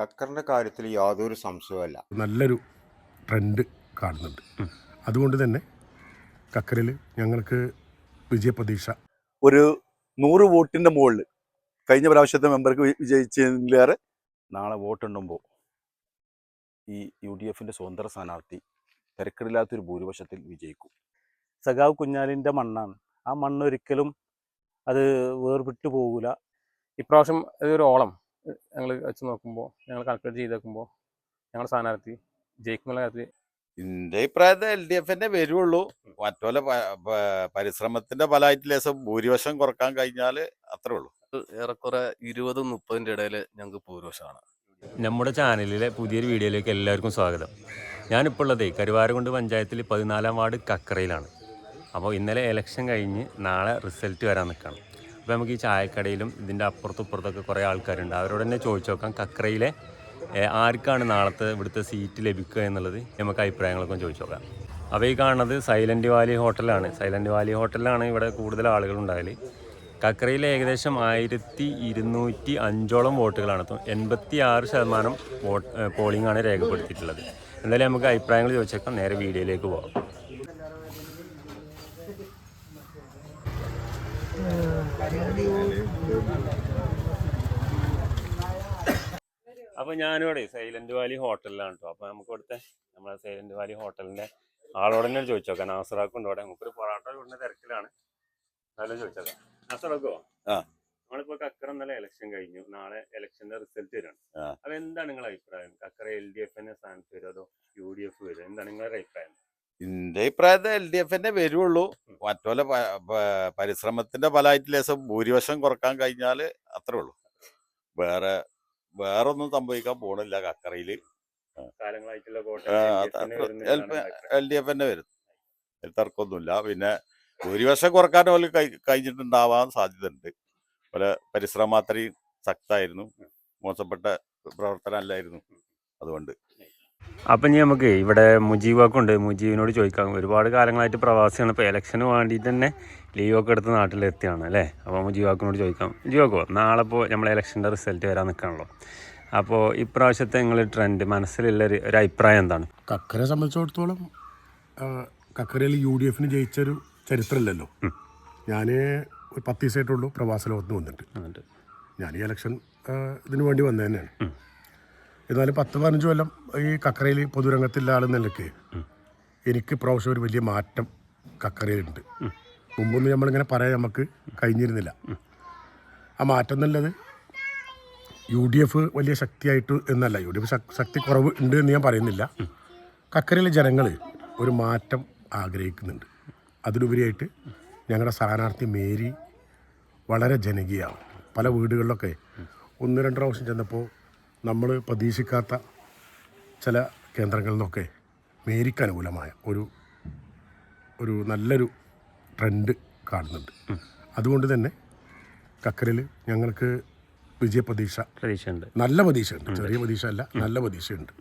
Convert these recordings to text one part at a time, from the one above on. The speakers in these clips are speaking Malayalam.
ഖക്കറിന്റെ കാര്യത്തിൽ യാതൊരു സംശയമല്ല. നല്ലൊരു ട്രെൻഡ് കാണുന്നുണ്ട്. അതുകൊണ്ട് തന്നെ ഖക്കറിൽ ഞങ്ങൾക്ക് വിജയപ്രതീക്ഷ. ഒരു നൂറ് വോട്ടിന്റെ മുകളിൽ കഴിഞ്ഞ പ്രാവശ്യത്തെ മെമ്പർക്ക് വിജയിച്ചതിലേറെ നാളെ വോട്ടുണ്ടുമ്പോൾ ഈ യു ഡി എഫിന്റെ സ്വതന്ത്ര സ്ഥാനാർത്ഥി തിരക്കിടില്ലാത്തൊരു ഭൂരിപക്ഷത്തിൽ വിജയിക്കും. സഖാവ് കുഞ്ഞാലിന്റെ മണ്ണാണ്. ആ മണ്ണൊരിക്കലും അത് വേർവിട്ടു പോകില്ല ഇപ്രാവശ്യം ഒരു ഓളം. ഞങ്ങൾ വെച്ച് നോക്കുമ്പോൾ ഞങ്ങൾ കാൽക്കുലേറ്റ് ചെയ്ത് നോക്കുമ്പോൾ ഞങ്ങളുടെ സ്ഥാനാർത്ഥി ജയിക്കുന്നുള്ള കാര്യത്തിൽ എന്റെ അഭിപ്രായത്തിൽ എൽ ഡി എഫിന്റെ വരുള്ളൂ മറ്റോലെ പ- പരിശ്രമത്തിന്റെ ഫലമായിട്ട് ലേശം ഭൂരിപക്ഷം കുറയ്ക്കാൻ കഴിഞ്ഞാൽ അത്രേ ഉള്ളൂ. ഏറെക്കുറെ ഇരുപതും മുപ്പതിന്റെ ഇടയിൽ ഞങ്ങൾക്ക് ഭൂരിപക്ഷമാണ്. നമ്മുടെ ചാനലിലെ പുതിയൊരു വീഡിയോയിലേക്ക് എല്ലാവർക്കും സ്വാഗതം. ഞാനിപ്പോൾ ഉള്ളത് കരുവാരകുണ്ട് പഞ്ചായത്തിൽ പതിനാലാം വാർഡ് കക്കറയിലാണ്. അപ്പോൾ ഇന്നലെ ഇലക്ഷൻ കഴിഞ്ഞ് നാളെ റിസൾട്ട് വരാൻ നിൽക്കണം അപ്പോൾ നമുക്ക് ഈ ചായക്കടയിലും ഇതിന്റെ അപ്പുറത്തും ഇപ്പുറത്തൊക്കെ കുറേ ആൾക്കാരുണ്ട്. അവരോട് തന്നെ ചോദിച്ചു നോക്കാം കക്രയിലെ ആർക്കാണ് നാളത്തെ ഇവിടുത്തെ സീറ്റ് ലഭിക്കുക എന്നുള്ളത്? നമുക്ക് അഭിപ്രായങ്ങളൊക്കെ ചോദിച്ചു നോക്കാം. അപ്പോൾ ഈ കാണുന്നത് സൈലന്റ് വാലി ഹോട്ടലാണ്. സൈലന്റ് വാലി ഹോട്ടലിലാണ് ഇവിടെ കൂടുതൽ ആളുകൾ ഉണ്ടാകൽ കക്രയിൽ ഏകദേശം ആയിരത്തി ഇരുന്നൂറ്റി അഞ്ചോളം വോട്ടുകളാണ്. എൺപത്തി ആറ് ശതമാനം വോട്ട് പോളിംഗ് ആണ് രേഖപ്പെടുത്തിയിട്ടുള്ളത്. എന്തായാലും നമുക്ക് അഭിപ്രായങ്ങൾ ചോദിച്ചേക്കാം. നേരെ വീഡിയോയിലേക്ക് പോകാം അപ്പോൾ ഞാനിവിടെ സൈലന്റ് വാലി ഹോട്ടലിലാണ് കേട്ടോ അപ്പൊ നമുക്ക് ഇവിടുത്തെ നമ്മളെ സൈലന്റ് വാലി ഹോട്ടലിന്റെ ആളോട് തന്നെ ചോദിച്ചു നോക്കാം. നാസറാക്കുണ്ട് ഇവിടെ നമുക്കൊരു പൊറാട്ട കൂടുന്ന തിരക്കിലാണ്. എന്നാലും ചോദിച്ചോക്കാം നാസറാക്കോ. നമ്മളിപ്പോ കക്കറ ഇന്നലെ ഇലക്ഷൻ കഴിഞ്ഞു. നാളെ ഇലക്ഷന്റെ റിസൾട്ട് വരാണ് ആ. അപ്പൊ എന്താണ് നിങ്ങളുടെ അഭിപ്രായം കക്കറ എൽ ഡി എഫിന്റെ സ്ഥാനത്ത് വരും അതോ യു ഡി എഫ് വരും? എന്താണ് നിങ്ങളുടെ അഭിപ്രായം? എന്റെ അഭിപ്രായത്തിൽ എൽ ഡി എഫിന്റെ വരുള്ളൂ മറ്റോലെ പരിശ്രമത്തിന്റെ ഫലമായിട്ട് ലേശം ഭൂരിപക്ഷം കുറയ്ക്കാൻ കഴിഞ്ഞാൽ അത്രേ ഉള്ളൂ. വേറെ വേറെ ഒന്നും സംഭവിക്കാൻ പോണില്ല കക്കറയിൽ എൽ ഡി എഫ് തന്നെ വരും തർക്കമൊന്നുമില്ല. പിന്നെ ഭൂരിപക്ഷം കുറയ്ക്കാൻ പോലെ കഴിഞ്ഞിട്ടുണ്ടാവാൻ സാധ്യതയുണ്ട്. പോലെ പരിശ്രമം അത്രയും ശക്തമായിരുന്നു. മോശപ്പെട്ട പ്രവർത്തനം അല്ലായിരുന്നു അതുകൊണ്ട്. അപ്പം ഇനി നമുക്ക് ഇവിടെ മുജീബൊക്കെ മുജീബിനോട് ചോദിക്കാം. ഒരുപാട് കാലങ്ങളായിട്ട് പ്രവാസിയാണ്. ഇപ്പോൾ ഇലക്ഷന് വേണ്ടിയിട്ട് തന്നെ ലീവൊക്കെ എടുത്ത് നാട്ടിലെത്തിയാണ് അല്ലേ? അപ്പോൾ മുജീബാക്കിനോട് ചോദിക്കാം. മുജീബാക്കോ നാളെ ഇപ്പോൾ നമ്മളെ ഇലക്ഷന്റെ റിസൾട്ട് വരാൻ നിൽക്കണല്ലോ. അപ്പോൾ ഇപ്രാവശ്യത്തെ നിങ്ങൾ ട്രെൻഡ് മനസ്സിലുള്ള ഒരു അഭിപ്രായം എന്താണ്? കക്കരെ സംബന്ധിച്ചിടത്തോളം കക്കരയിൽ യു ഡി എഫിന് ജയിച്ചൊരു ചരിത്രമില്ലല്ലോ. ഞാൻ ഒരു പത്ത് ദിവസമായിട്ടുള്ളൂ പ്രവാസ ലോകത്ത് വന്നിട്ട്. ഞാൻ ഈ ഇലക്ഷൻ ഇതിനു വേണ്ടി വന്നത് തന്നെയാണ് എന്നാലും പത്ത് പതിനഞ്ച് കൊല്ലം ഈ കക്കരയിൽ പൊതുരംഗത്തുള്ള ആൾ നിലയ്ക്ക് എനിക്ക് പ്രാവശ്യം ഒരു വലിയ മാറ്റം കക്കരയിലുണ്ട്. മുമ്പൊന്നും നമ്മളിങ്ങനെ പറയാൻ നമുക്ക് കഴിഞ്ഞിരുന്നില്ല. ആ മാറ്റം എന്നുള്ളത് യു ഡി എഫ് വലിയ ശക്തിയായിട്ട് എന്നല്ല യു ഡി എഫ് ശക്തി കുറവ് ഉണ്ട് എന്ന് ഞാൻ പറയുന്നില്ല. കക്കരയിലെ ജനങ്ങൾ ഒരു മാറ്റം ആഗ്രഹിക്കുന്നുണ്ട്. അതിലുപരിയായിട്ട് ഞങ്ങളുടെ സ്ഥാനാർത്ഥി മേരി വളരെ ജനകീയമാണ്. പല വീടുകളിലൊക്കെ ഒന്ന് രണ്ട് പ്രാവശ്യം ചെന്നപ്പോൾ നമ്മൾ പ്രതീക്ഷിക്കാത്ത ചില കേന്ദ്രങ്ങളിൽ നിന്നൊക്കെ മേരിക്ക് അനുകൂലമായ ഒരു ഒരു നല്ലൊരു ട്രെൻഡ് കാണുന്നുണ്ട്. അതുകൊണ്ട് തന്നെ കക്കരയിൽ ഞങ്ങൾക്ക് വിജയപ്രതീക്ഷ പ്രതീക്ഷയുണ്ട്. നല്ല പ്രതീക്ഷയുണ്ട്. ചെറിയ പ്രതീക്ഷ അല്ല നല്ല പ്രതീക്ഷയുണ്ട്.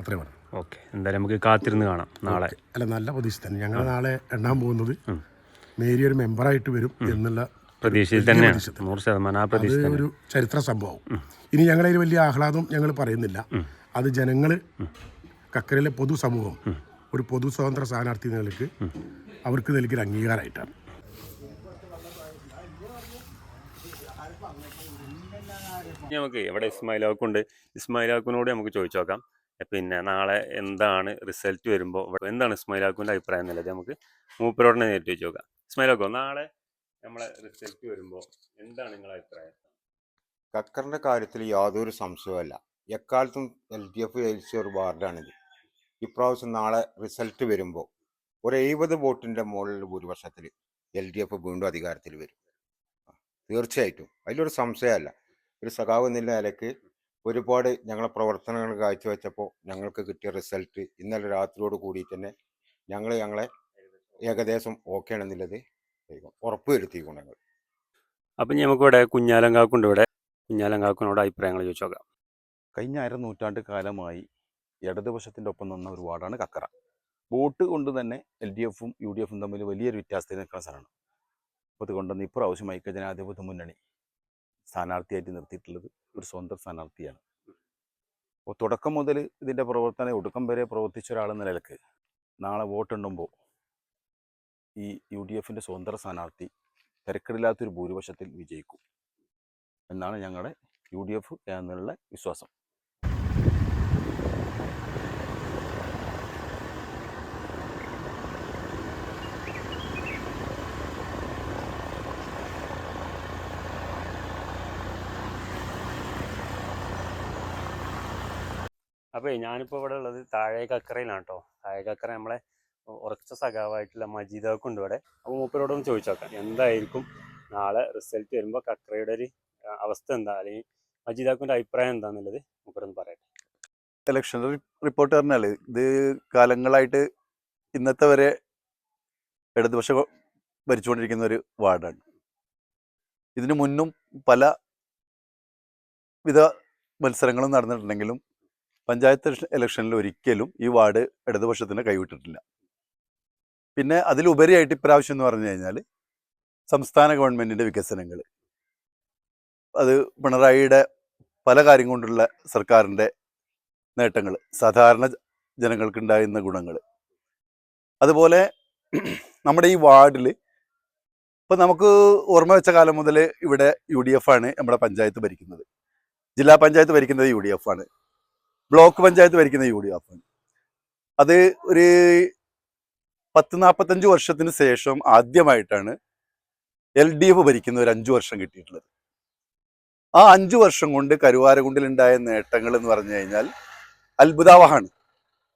അത്രയും പറഞ്ഞു ഓക്കെ. എന്തായാലും നമുക്ക് കാത്തിരുന്ന് കാണാം നാളെ. അല്ല നല്ല പ്രതീക്ഷ തന്നെ. ഞങ്ങൾ നാളെ എണ്ണാൻ പോകുന്നത് മേരി ഒരു മെമ്പറായിട്ട് വരും എന്നുള്ള പ്രതീക്ഷയിൽ തന്നെയാണ്. പ്രതീക്ഷ. തന്നെ. നൂറ് ശതമാനം ആ പ്രതീക്ഷ തന്നെ ഒരു ചരിത്ര സംഭവം. ഇനി ഞങ്ങളതിൽ വലിയ ആഹ്ലാദം ഞങ്ങൾ പറയുന്നില്ല. അത് ജനങ്ങൾ കക്കരയിലെ പൊതുസമൂഹം ഒരു പൊതു സ്വതന്ത്ര സ്ഥാനാർത്ഥി നിലയ്ക്ക് അവർക്ക് നൽകിയൊരു അംഗീകാരമായിട്ടാണ്. നമുക്ക് ഇവിടെ ഇസ്മായിൽ ആക്കുണ്ട്? ഇസ്മായിൽ ആക്കുനോട് നമുക്ക് ചോദിച്ചു നോക്കാം. പിന്നെ നാളെ എന്താണ് റിസൾട്ട് വരുമ്പോൾ എന്താണ് ഇസ്മായിൽ ആക്കുവിന്റെ അഭിപ്രായം എന്നുള്ളത് നമുക്ക് മൂപ്പരോടനെ നേരിട്ട് ചോദിച്ചു നോക്കാം. ഇസ്മായിൽ ഇസ്മായിലാക്കോ നാളെ നമ്മളെ റിസൾട്ട് വരുമ്പോൾ എന്താണ് നിങ്ങളുടെ അഭിപ്രായം? ഖക്കറിന്റെ കാര്യത്തിൽ യാതൊരു സംശയമല്ല എക്കാലത്തും എൽ ഡി എഫ് ജയിച്ച ഒരു വാർഡാണിത് ഇപ്രാവശ്യം നാളെ റിസൾട്ട് വരുമ്പോൾ ഒരു എഴുപത് വോട്ടിന്റെ മുകളിൽ ഭൂരിപക്ഷത്തിൽ എൽ ഡി എഫ് വീണ്ടും അധികാരത്തിൽ വരും. തീർച്ചയായിട്ടും. അതിലൊരു സംശയമല്ല. ഒരു സഖാവ് എന്നുള്ള നിലയ്ക്ക് ഒരുപാട് ഞങ്ങളെ പ്രവർത്തനങ്ങൾ കാഴ്ചവെച്ചപ്പോൾ ഞങ്ങൾക്ക് കിട്ടിയ റിസൾട്ട് ഇന്നലെ രാത്രിയോട് കൂടി തന്നെ ഞങ്ങൾ ഞങ്ങളെ ഏകദേശം ഓക്കെ ആണെന്നുള്ളത്. ഉറപ്പുവരുത്തിക്കൊണ്ട് ഞങ്ങൾ അപ്പം ഇനി നമുക്കിവിടെ കുഞ്ഞാലങ്കാക്കുണ്ട് ഇവിടെ. കുഞ്ഞാലങ്കാക്കിനോട് അഭിപ്രായങ്ങൾ ചോദിച്ചു നോക്കാം. കഴിഞ്ഞ അര നൂറ്റാണ്ട് കാലമായി ഇടതുപക്ഷത്തിന്റെ ഒപ്പം നിന്ന ഒരു വാർഡാണ് കക്കറ. വോട്ട് കൊണ്ട് തന്നെ എൽ ഡി എഫും യു ഡി എഫും തമ്മിൽ വലിയൊരു വ്യത്യാസത്തിൽ നിൽക്കുന്ന സ്ഥലമാണ്. അപ്പോൾ അതുകൊണ്ട് തന്നെ ഇപ്രാവശ്യം ഐക്യ ജനാധിപത്യ മുന്നണി സ്ഥാനാർത്ഥിയായിട്ട് നിർത്തിയിട്ടുള്ളത് ഒരു സ്വന്തം സ്ഥാനാർത്ഥിയാണ്. അപ്പോൾ തുടക്കം മുതൽ ഇതിന്റെ പ്രവർത്തനം ഒടുക്കം വരെ പ്രവർത്തിച്ച ഒരാളെന്ന നിലയ്ക്ക് നാളെ വോട്ടെണ്ണുമ്പോൾ ഈ യു ഡി എഫിന്റെ സ്വതന്ത്ര സ്ഥാനാർത്ഥി തിരക്കിടില്ലാത്തൊരു ഭൂരിപക്ഷത്തിൽ വിജയിക്കും എന്നാണ് ഞങ്ങളുടെ യു ഡി എഫ് എന്നുള്ള വിശ്വാസം. അപ്പോൾ ഞാനിപ്പോൾ ഇവിടെ ഉള്ളത് താഴേക്കക്കരയിലാണ് കേട്ടോ താഴേക്കക്കര നമ്മളെ ഉറച്ച സഖാവായിട്ടുള്ള മജീദാക്കും ഉണ്ട് ഇവിടെ. അപ്പോൾ മൂപ്പരോടൊന്ന് ചോദിച്ചോക്കാം എന്തായിരിക്കും നാളെ റിസൾട്ട് വരുമ്പോൾ കക്കറയുടെ ഒരു അവസ്ഥ എന്താ? അല്ലെങ്കിൽ മജീദാക്കിന്റെ അഭിപ്രായം എന്താണെന്നുള്ളത് മൂപ്പരൊന്ന് പറയട്ടെ. ഇലക്ഷൻ റിപ്പോർട്ട് പറഞ്ഞാൽ ഇത് കാലങ്ങളായിട്ട് ഇന്നത്തെ വരെ ഇടതുപക്ഷ ഭരിച്ചുകൊണ്ടിരിക്കുന്ന ഒരു വാർഡാണ്. ഇതിനു മുന്നും പല വിധ മത്സരങ്ങളും നടന്നിട്ടുണ്ടെങ്കിലും പഞ്ചായത്ത് ഇലക്ഷ- ഇലക്ഷനിൽ ഒരിക്കലും ഈ വാർഡ് ഇടതുപക്ഷത്തിന് കൈവിട്ടിട്ടില്ല. പിന്നെ അതിലുപരിയായിട്ട് ഇപ്രാവശ്യം എന്ന് പറഞ്ഞു കഴിഞ്ഞാൽ സംസ്ഥാന ഗവൺമെന്റിന്റെ വികസനങ്ങൾ അത് പിണറായിയുടെ പല കാര്യം കൊണ്ടുള്ള സർക്കാരിന്റെ നേട്ടങ്ങൾ സാധാരണ ജനങ്ങൾക്കുണ്ടായിരുന്ന ഗുണങ്ങൾ അതുപോലെ നമ്മുടെ ഈ വാർഡിൽ ഇപ്പം നമുക്ക് ഓർമ്മ വെച്ച കാലം മുതൽ ഇവിടെ യു ഡി എഫ് ആണ് നമ്മുടെ പഞ്ചായത്ത് ഭരിക്കുന്നത്. ജില്ലാ പഞ്ചായത്ത് ഭരിക്കുന്നത് യു ഡി എഫ് ആണ്. ബ്ലോക്ക് പഞ്ചായത്ത് ഭരിക്കുന്നത് യു ഡി എഫ് ആണ്. അത് ഒരു പത്ത് നാൽപ്പത്തഞ്ച് വർഷത്തിന് ശേഷം ആദ്യമായിട്ടാണ് എൽ ഡി എഫ് ഭരിക്കുന്ന ഒരു അഞ്ചു വർഷം കിട്ടിയിട്ടുള്ളത്. ആ അഞ്ചു വർഷം കൊണ്ട് കരുവാരകുണ്ടിലുണ്ടായ നേട്ടങ്ങൾ എന്ന് പറഞ്ഞു കഴിഞ്ഞാൽ അത്ഭുതാവഹാണ്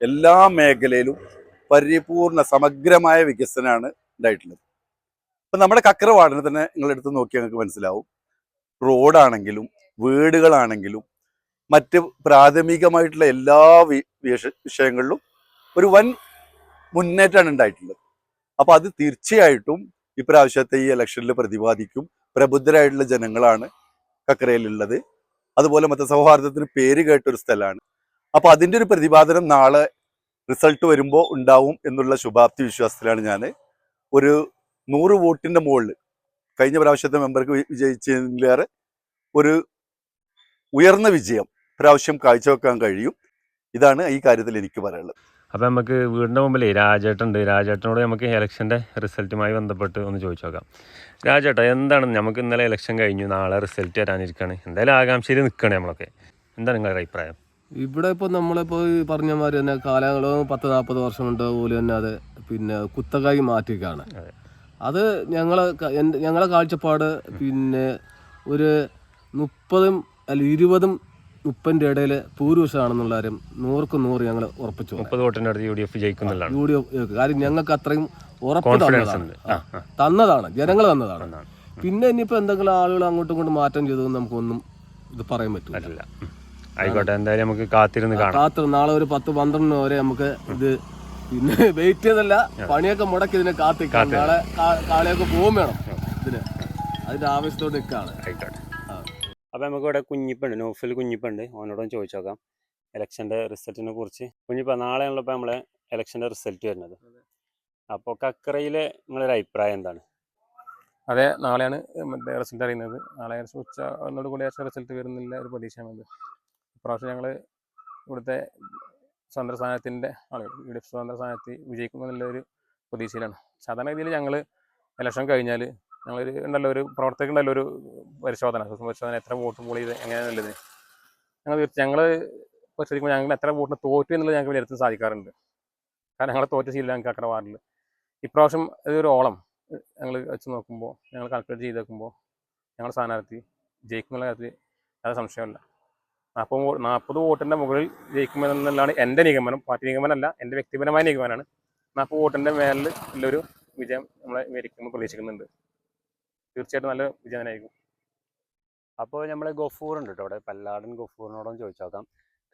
എല്ലാ മേഖലയിലും പരിപൂർണ സമഗ്രമായ വികസനമാണ് ഉണ്ടായിട്ടുള്ളത്. ഇപ്പം നമ്മുടെ കക്കരവാടിനെ തന്നെ നിങ്ങൾ എടുത്ത് ഞങ്ങൾക്ക് മനസ്സിലാവും. റോഡാണെങ്കിലും വീടുകളാണെങ്കിലും മറ്റ് പ്രാഥമികമായിട്ടുള്ള എല്ലാ വിഷയങ്ങളിലും ഒരു വൻ മുന്നേറ്റമാണ് ഉണ്ടായിട്ടുള്ളത്. അപ്പോൾ അത് തീർച്ചയായിട്ടും ഇപ്രാവശ്യത്തെ ഈ ഇലക്ഷനിൽ പ്രതിപാദിക്കും. പ്രബുദ്ധരായിട്ടുള്ള ജനങ്ങളാണ് കക്കരയിലുള്ളത്. അതുപോലെ മതസൗഹാർദ്ദത്തിന് പേര് കേട്ടൊരു സ്ഥലമാണ്. അപ്പോൾ അതിന്റെ ഒരു പ്രതിപാദനം നാളെ റിസൾട്ട് വരുമ്പോൾ ഉണ്ടാവും എന്നുള്ള ശുഭാപ്തി വിശ്വാസത്തിലാണ് ഞാൻ ഒരു നൂറ് വോട്ടിന്റെ മുകളിൽ കഴിഞ്ഞ പ്രാവശ്യത്തെ മെമ്പർക്ക് വിജയിച്ചതിലേറെ ഒരു ഉയർന്ന വിജയം പ്രാവശ്യം കാഴ്ചവെക്കാൻ കഴിയും. ഇതാണ് ഈ കാര്യത്തിൽ എനിക്ക് പറയാനുള്ളത്. അപ്പോൾ നമുക്ക് വീടിന്റെ മുമ്പിലേ രാജേട്ടൻ ഉണ്ട് രാജേട്ടനോട് നമുക്ക് ഇലക്ഷന്റെ റിസൾട്ടുമായി ബന്ധപ്പെട്ട് ഒന്ന് ചോദിച്ചു നോക്കാം രാജേട്ടാ എന്താണ് നമുക്ക് ഇന്നലെ ഇലക്ഷൻ കഴിഞ്ഞു നാളെ റിസൾട്ട് വരാനിരിക്കുകയാണ് എന്തായാലും ആകാംക്ഷയിൽ നിൽക്കണേ നമ്മളൊക്കെ. എന്താണ് നിങ്ങളുടെ അഭിപ്രായം? ഇവിടെ ഇപ്പോൾ നമ്മളിപ്പോൾ ഈ പറഞ്ഞ മാതിരി തന്നെ കാലങ്ങളും പത്ത് നാൽപ്പത് വർഷം കൊണ്ട് പോലും തന്നെ അത് പിന്നെ കുത്തകായി മാറ്റിക്കാണ് അതെ. അത് ഞങ്ങളെ ഞങ്ങളെ കാഴ്ചപ്പാട് പിന്നെ ഒരു മുപ്പതും അല്ല ഇരുപതും മുപ്പതിന്റെ ഇടയിൽ ഭൂരിപക്ഷമാണെന്നുള്ള കാര്യം നൂറുക്ക് നൂറ് ഞങ്ങൾ ഉറപ്പിച്ചു. മുപ്പത് വോട്ടിന്റെ അടുത്ത് യു ഡി എഫ് ജയിക്കുന്നുള്ളതാണ്. യു ഡി എഫ് കാര്യം ഞങ്ങൾക്ക് അത്രയും ഉറപ്പ് തന്നതാണ്. തന്നതാണ്. ജനങ്ങൾ തന്നതാണ്. പിന്നെ ഇനിയിപ്പോൾ എന്തെങ്കിലും ആളുകൾ അങ്ങോട്ടും ഇങ്ങോട്ടും മാറ്റം ചെയ്തതെന്ന് നമുക്കൊന്നും ഇത് പറയാൻ പറ്റില്ല. ആയിക്കോട്ടെ എന്തായാലും നമുക്ക് കാത്തിരുന്ന് കാണാം. കാത്ത് നാളെ ഒരു പത്ത് പന്ത്രണ്ട് വരെ നമുക്ക് ഇത് പിന്നെ വെയിറ്റ് ചെയ്തല്ല പണിയൊക്കെ മുടക്കി ഇതിനെ കാത്തിക്കാം. നാളെ കാളയൊക്കെ പോകും വേണം ഇതിന്. അതിന്റെ ആവശ്യത്തോട് നിൽക്കാണ് ആയിക്കോട്ടെ. അപ്പോൾ നമുക്ക് ഇവിടെ കുഞ്ഞിപ്പുണ്ട് നോഫിൽ കുഞ്ഞിപ്പുണ്ട്. അവനോടൊന്ന് ചോദിച്ചു നോക്കാം ഇലക്ഷന്റെ റിസൾട്ടിനെ കുറിച്ച്. കുഞ്ഞിപ്പ നാളെയാണല്ലോ ഇപ്പോൾ നമ്മളെ ഇലക്ഷന്റെ റിസൾട്ട് വരുന്നത്. അപ്പോൾ കക്കറയിലെ നിങ്ങളൊരു അഭിപ്രായം എന്താണ്? അതെ നാളെയാണ് മറ്റേ റിസൾട്ട് അറിയുന്നത്. നാളെ ഉച്ച ഒന്നോട് കൂടി റിസൾട്ട് വരുന്നില്ല ഒരു പ്രതീക്ഷയാണത് ഇപ്രാവശ്യം ഞങ്ങൾ ഇവിടുത്തെ സ്വതന്ത്ര സ്ഥാനത്തിന്റെ ആളുകൾ യു ഡി എഫ് സ്വതന്ത്ര സ്ഥാനത്ത് വിജയിക്കുമെന്നുള്ളൊരു ഒരു പ്രതീക്ഷയിലാണ്. സാധാരണ രീതിയിൽ ഞങ്ങൾ ഇലക്ഷൻ കഴിഞ്ഞാൽ ഞങ്ങളൊരു ഉണ്ടല്ലോ ഒരു പ്രവർത്തകരുണ്ടല്ലോ ഒരു പരിശോധന. സൂക്ഷ്മ പരിശോധന എത്ര വോട്ട് പോൾ ചെയ്ത് എങ്ങനെയാണുള്ളത് ഞങ്ങൾ ഞങ്ങൾ പരിശോധിക്കുമ്പോൾ ഞങ്ങൾ എത്ര വോട്ടിന് തോറ്റു എന്നുള്ളത് ഞങ്ങൾക്ക് വിലയിരുത്താൻ സാധിക്കാറുണ്ട്. കാരണം ഞങ്ങൾ തോറ്റ ശീലം ഞങ്ങൾക്ക് അക്കറ വാർഡിൽ ഇപ്രാവശ്യം ഇതൊരു ഓളം ഞങ്ങൾ വെച്ച് നോക്കുമ്പോൾ ഞങ്ങൾ കാൽക്കുലേറ്റ് ചെയ്ത് നോക്കുമ്പോൾ ഞങ്ങളുടെ സ്ഥാനാർത്ഥി ജയിക്കുമെന്ന കാര്യത്തിൽ അത് സംശയമില്ല നാൽപ്പത് നാൽപ്പത് വോട്ടിന്റെ മുകളിൽ ജയിക്കുമെന്നുള്ളതാണ് എന്റെ നിഗമനം. പാർട്ടി നിഗമനമല്ല എന്റെ വ്യക്തിപരമായ നിഗമനമാണ്. നാൽപ്പത് വോട്ടിന്റെ മേലിൽ ഉള്ളൊരു വിജയം നമ്മളെ മേരിക്കുമ്പോൾ പ്രതീക്ഷിക്കുന്നുണ്ട്. തീർച്ചയായിട്ടും നല്ല വിജയനായിരിക്കും. അപ്പോൾ നമ്മൾ ഗഫൂർ ഉണ്ട് കേട്ടോ അവിടെ. പല്ലാടൻ ഗഫൂറിനോടൊന്ന് ചോദിച്ചു നോക്കാം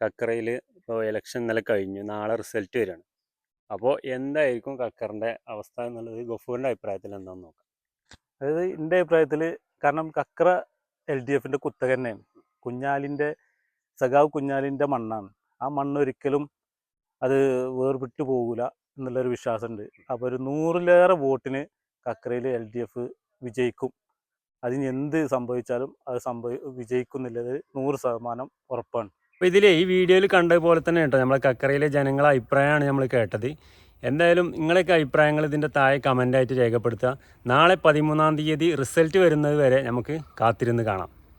കക്കറയിൽ ഇപ്പോൾ ഇലക്ഷൻ ഇന്നലെ കഴിഞ്ഞു. നാളെ റിസൾട്ട് വരികയാണ് അപ്പോൾ എന്തായിരിക്കും കക്കറിന്റെ അവസ്ഥ എന്നുള്ളത്? ഗഫൂറിന്റെ അഭിപ്രായത്തിൽ എന്താണെന്ന് നോക്കാം. അതായത് എന്റെ അഭിപ്രായത്തിൽ കാരണം കക്കറ എൽ ഡി എഫിന്റെ കുത്തക തന്നെയാണ്. കുഞ്ഞാലിന്റെ സഖാവ് കുഞ്ഞാലിന്റെ മണ്ണാണ്. ആ മണ്ണ് ഒരിക്കലും അത് വേർപിട്ട് പോകില്ല എന്നുള്ളൊരു വിശ്വാസമുണ്ട് അപ്പോൾ ഒരു നൂറിലേറെ വോട്ടിന് കക്കരയിൽ എൽ ഡി എഫ് വിജയിക്കും. അതിന് എന്ത് സംഭവിച്ചാലും അത് സംഭവി വിജയിക്കുന്നില്ലത് നൂറ് ശതമാനം ഉറപ്പാണ്. അപ്പോൾ ഇതിൽ ഈ വീഡിയോയിൽ കണ്ട പോലെ തന്നെ കേട്ടോ നമ്മളെ കക്കറയിലെ ജനങ്ങളെ അഭിപ്രായമാണ് നമ്മൾ കേട്ടത്. എന്തായാലും നിങ്ങളൊക്കെ അഭിപ്രായങ്ങൾ ഇതിന്റെ താഴെ കമന്റായിട്ട് രേഖപ്പെടുത്തുക. നാളെ പതിമൂന്നാം തീയതി റിസൾട്ട് വരുന്നത് വരെ നമുക്ക് കാത്തിരുന്ന് കാണാം.